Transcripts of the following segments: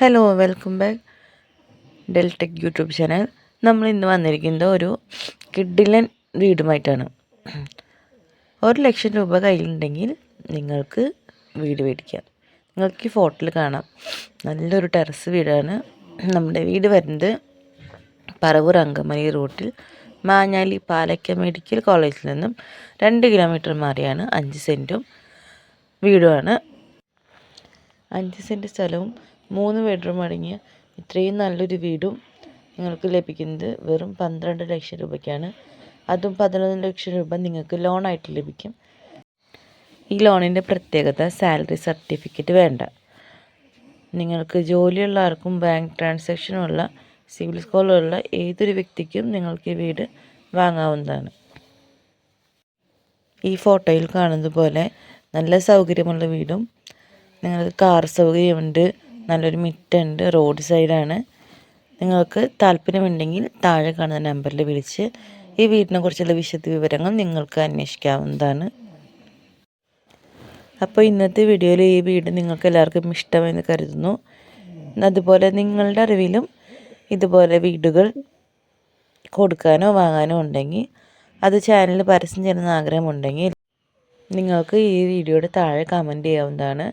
Hello welcome back Deltech YouTube channel നമ്മൾ ഇന്ന് വന്നിരിക്കുന്നത് ഒരു കിഡിലൻ വീടുമായിട്ടാണ്. ഒരു ലക്ഷം രൂപ കയ്യിലുണ്ടെങ്കിൽ നിങ്ങൾക്ക് വീട് മേടിക്കാം. നിങ്ങൾക്ക് ഈ ഫോട്ടോയിൽ കാണാം. നല്ലൊരു ടെറസ് വീടാണ്. നമ്മുടെ വീട് വരുന്നത് പറവൂർ അങ്കമലി റൂട്ടിൽ മാഞ്ഞാലി പാലക്ക മെഡിക്കൽ കോളേജിൽ നിന്നും രണ്ട് കിലോമീറ്റർ മാറിയാണ് അഞ്ച് സെന്റും വീടുമാണ്. അഞ്ച് സെന്റ് സ്ഥലവും മൂന്ന് ബെഡ്റൂം അടങ്ങിയ ഇത്രയും നല്ലൊരു വീടും നിങ്ങൾക്ക് ലഭിക്കുന്നത് വെറും പന്ത്രണ്ട് ലക്ഷം രൂപയ്ക്കാണ്. അതും പതിനൊന്ന് ലക്ഷം രൂപ നിങ്ങൾക്ക് ലോണായിട്ട് ലഭിക്കും. ഈ ലോണിന്റെ പ്രത്യേകത സാലറി സർട്ടിഫിക്കറ്റ് വേണ്ട. നിങ്ങൾക്ക് ജോലിയുള്ള ആർക്കും ബാങ്ക് ട്രാൻസാക്ഷനുള്ള സിവിൽ സ്കോറുള്ള ഏതൊരു വ്യക്തിക്കും നിങ്ങൾക്ക് ഈ വീട് വാങ്ങാവുന്നതാണ്. ഈ ഫോട്ടോയിൽ കാണുന്നത് പോലെ നല്ല സൗകര്യമുള്ള വീടും നിങ്ങൾക്ക് കാർ സൗകര്യമുണ്ട് നല്ലൊരു മിറ്റുണ്ട് റോഡ് സൈഡാണ്. നിങ്ങൾക്ക് താല്പര്യമുണ്ടെങ്കിൽ താഴെ കാണുന്ന നമ്പറിൽ വിളിച്ച് ഈ വീടിനെ കുറിച്ചുള്ള വിശദ വിവരങ്ങൾ നിങ്ങൾക്ക് അന്വേഷിക്കാവുന്നതാണ്. അപ്പോൾ ഇന്നത്തെ വീഡിയോയിൽ ഈ വീട് നിങ്ങൾക്ക് എല്ലാവർക്കും ഇഷ്ടമെന്ന് കരുതുന്നു. അതുപോലെ നിങ്ങളുടെ അറിവിലും ഇതുപോലെ വീടുകൾ കൊടുക്കാനോ വാങ്ങാനോ ഉണ്ടെങ്കിൽ അത് ചാനലിൽ പരസ്യം ചെയ്യുന്ന ആഗ്രഹമുണ്ടെങ്കിൽ നിങ്ങൾക്ക് ഈ വീഡിയോയുടെ താഴെ കമന്റ് ചെയ്യാവുന്നതാണ്.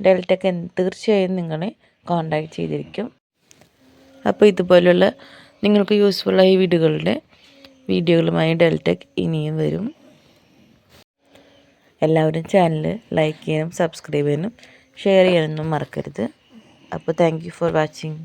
ഡെൽറ്റക്ക് തീർച്ചയായും നിങ്ങളെ കോണ്ടാക്ട് ചെയ്തിരിക്കും. അപ്പോൾ ഇതുപോലുള്ള നിങ്ങൾക്ക് യൂസ്ഫുള്ളായ വീടുകളുടെ വീഡിയോകളുമായി ഡെൽറ്റെക് ഇനിയും വരും. എല്ലാവരും ചാനൽ ലൈക്ക് ചെയ്യാനും സബ്സ്ക്രൈബ് ചെയ്യാനും ഷെയർ ചെയ്യാനൊന്നും മറക്കരുത്. അപ്പോൾ താങ്ക് ഫോർ വാച്ചിങ്